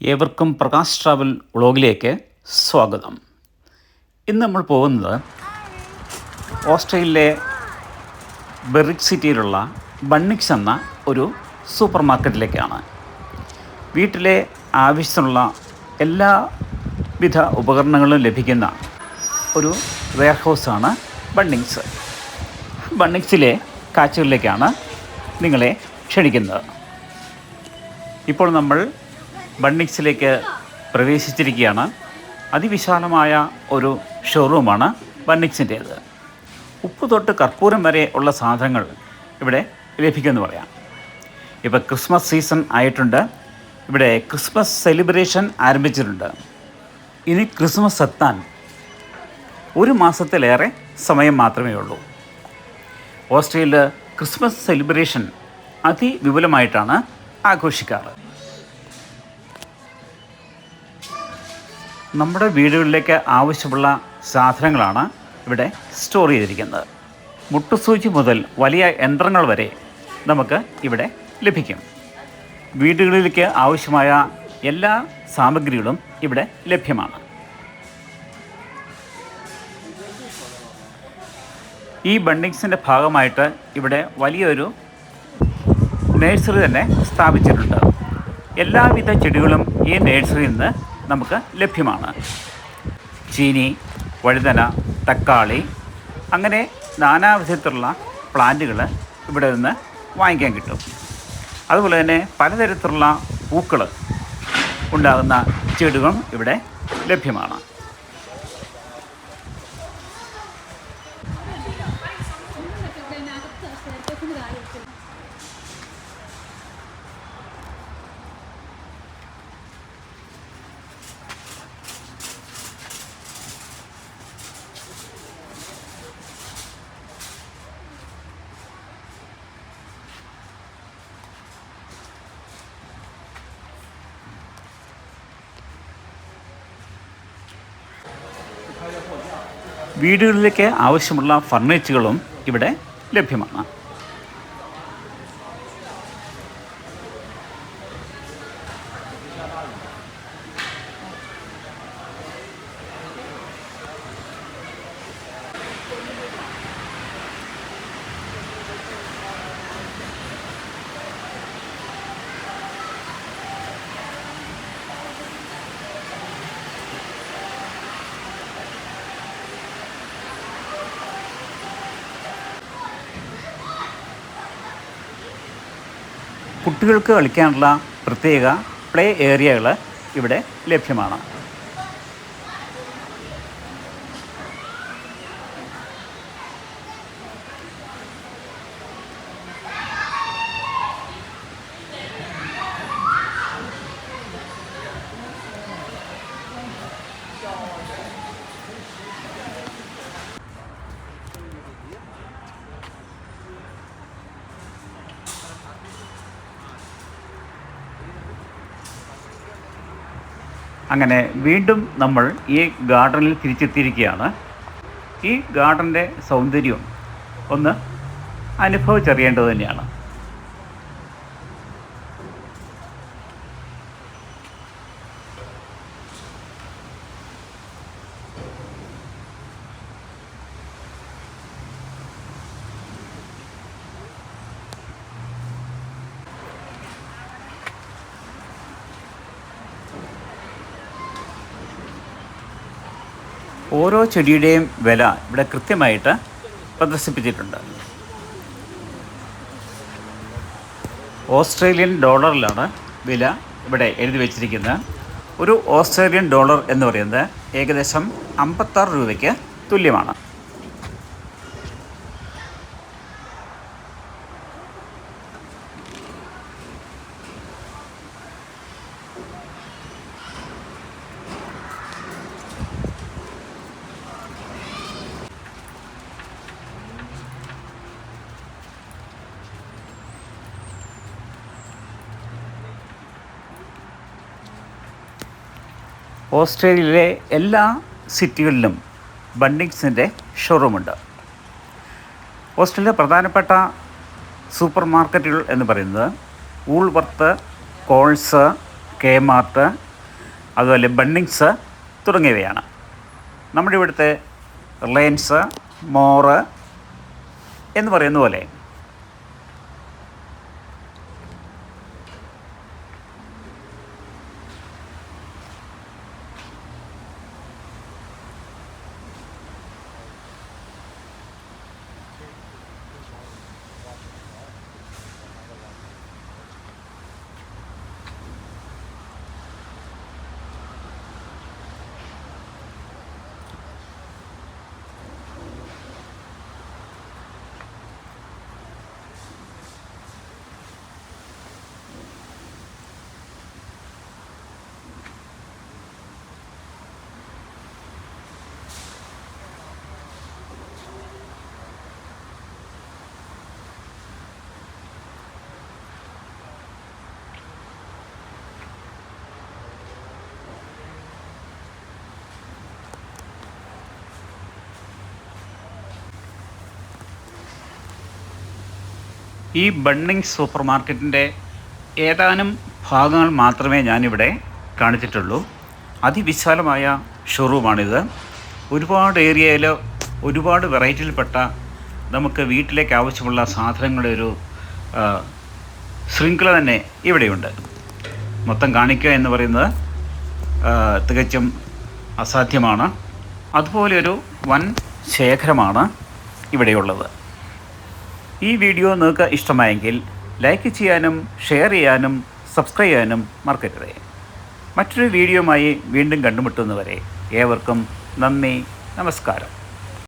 ഏവർക്കും പ്രകാശ് ട്രാവൽ വ്ളോഗിലേക്ക് സ്വാഗതം. ഇന്ന് നമ്മൾ പോകുന്നത് ഓസ്ട്രേലിയയിലെ ബെറിക് സിറ്റിയിലുള്ള ബണ്ണിക്സ് എന്ന ഒരു സൂപ്പർ മാർക്കറ്റിലേക്കാണ് വീട്ടിലെ ആവശ്യത്തിനുള്ള എല്ലാവിധ ഉപകരണങ്ങളും ലഭിക്കുന്ന ഒരു വെയർ ഹൗസാണ് ബണ്ണിങ്സ് ബണ്ണിങ്സിലെ കാഴ്ചകളിലേക്കാണ് നിങ്ങളെ ക്ഷണിക്കുന്നത്. ഇപ്പോൾ നമ്മൾ ബണ്ണിക്സിലേക്ക് പ്രവേശിച്ചിരിക്കുകയാണ്. അതിവിശാലമായ ഒരു ഷോറൂമാണ് ബണ്ണിക്സിന്റേത്. ഉപ്പ് തൊട്ട് കർപ്പൂരം വരെ ഉള്ള സാധനങ്ങൾ ഇവിടെ ലഭിക്കുമെന്ന് പറയാം. ഇപ്പോൾ ക്രിസ്മസ് സീസൺ ആയിട്ടുണ്ട്. ഇവിടെ ക്രിസ്മസ് സെലിബ്രേഷൻ ആരംഭിച്ചിട്ടുണ്ട്. ഇനി ക്രിസ്മസ് എത്താൻ ഒരു മാസത്തിലേറെ സമയം മാത്രമേ ഉള്ളൂ. ഓസ്ട്രേലിയയിൽ ക്രിസ്മസ് സെലിബ്രേഷൻ അതിവിപുലമായിട്ടാണ് ആഘോഷിക്കാറ്. നമ്മുടെ വീടുകളിലേക്ക് ആവശ്യമുള്ള സാധനങ്ങളാണ് ഇവിടെ സ്റ്റോർ ചെയ്തിരിക്കുന്നത്. മുട്ടുസൂചി മുതൽ വലിയ യന്ത്രങ്ങൾ വരെ നമുക്ക് ഇവിടെ ലഭിക്കും. വീടുകളിലേക്ക് ആവശ്യമായ എല്ലാ സാമഗ്രികളും ഇവിടെ ലഭ്യമാണ്. ഈ ബണ്ടിങ്സിന്റെ ഭാഗമായിട്ട് ഇവിടെ വലിയൊരു നേഴ്സറി തന്നെ സ്ഥാപിച്ചിട്ടുണ്ട്. എല്ലാവിധ ചെടികളും ഈ നേഴ്സറിയിൽ നിന്ന് നമുക്ക് ലഭ്യമാണ്. ചീനി വഴുതന തക്കാളി അങ്ങനെ നാനാവിധത്തിലുള്ള പ്ലാന്റുകൾ ഇവിടെ നിന്ന് വാങ്ങിക്കാൻ കിട്ടും. അതുപോലെ തന്നെ പലതരത്തിലുള്ള പൂക്കൾ ഉണ്ടാകുന്ന ചെടികളും ഇവിടെ ലഭ്യമാണ്. വീടുകളിലേക്ക് ആവശ്യമുള്ള ഫർണിച്ചറുകളും ഇവിടെ ലഭ്യമാണ്. കുട്ടികൾക്ക് കളിക്കാനുള്ള പ്രത്യേക പ്ലേ ഏരിയകൾ ഇവിടെ ലഭ്യമാണ്. അങ്ങനെ വീണ്ടും നമ്മൾ ഈ ഗാർഡനിൽ തിരിച്ചെത്തിയിരിക്കുകയാണ്. ഈ ഗാർഡന്റെ സൗന്ദര്യം ഒന്ന് അനുഭവിച്ചറിയേണ്ടത് തന്നെയാണ്. ഓരോ ചെടിയുടെയും വില ഇവിടെ കൃത്യമായിട്ട് പ്രദർശിപ്പിച്ചിട്ടുണ്ട്. ഓസ്ട്രേലിയൻ ഡോളറിലാണ് വില ഇവിടെ എഴുതി വച്ചിരിക്കുന്നത്. ഒരു ഓസ്ട്രേലിയൻ ഡോളർ എന്ന് പറയുന്നത് ഏകദേശം അമ്പത്താറ് രൂപയ്ക്ക് തുല്യമാണ്. ഓസ്ട്രേലിയയിലെ എല്ലാ സിറ്റികളിലും ബണ്ടിങ്സിന്റെ ഷോറൂമുണ്ട്. ഓസ്ട്രേലിയ പ്രധാനപ്പെട്ട സൂപ്പർ മാർക്കറ്റുകൾ എന്ന് പറയുന്നത് ഊൾവർത്ത് കോൾസ് കെ മാർട്ട് അതുപോലെ ബണ്ണിങ്സ് തുടങ്ങിയവയാണ്. നമ്മുടെ ഇവിടുത്തെ റിലയൻസ് മോറ് എന്ന് പറയുന്ന പോലെ ഈ ബണ്ണിങ് സൂപ്പർ മാർക്കറ്റിന്റെ ഏതാനും ഭാഗങ്ങൾ മാത്രമേ ഞാനിവിടെ കാണിച്ചിട്ടുള്ളൂ. അതിവിശാലമായ ഷോറൂമാണിത്. ഒരുപാട് ഏരിയയിൽ ഒരുപാട് വെറൈറ്റിയിൽപ്പെട്ട നമുക്ക് വീട്ടിലേക്ക് ആവശ്യമുള്ള സാധനങ്ങളുടെ ഒരു ശൃംഖല തന്നെ ഇവിടെയുണ്ട്. മൊത്തം കാണിക്കുക എന്ന് പറയുന്നത് തികച്ചും അസാധ്യമാണ്. അതുപോലെ ഒരു വൻ ശേഖരമാണ് ഇവിടെയുള്ളത്. ഈ വീഡിയോ നിങ്ങൾക്ക് ഇഷ്ടമായെങ്കിൽ ലൈക്ക് ചെയ്യാനും ഷെയർ ചെയ്യാനും സബ്സ്ക്രൈബ് ചെയ്യാനും മറക്കരുത്. മറ്റൊരു വീഡിയോയുമായി വീണ്ടും കണ്ടുമുട്ടുന്നവരെ ഏവർക്കും നന്ദി നമസ്കാരം.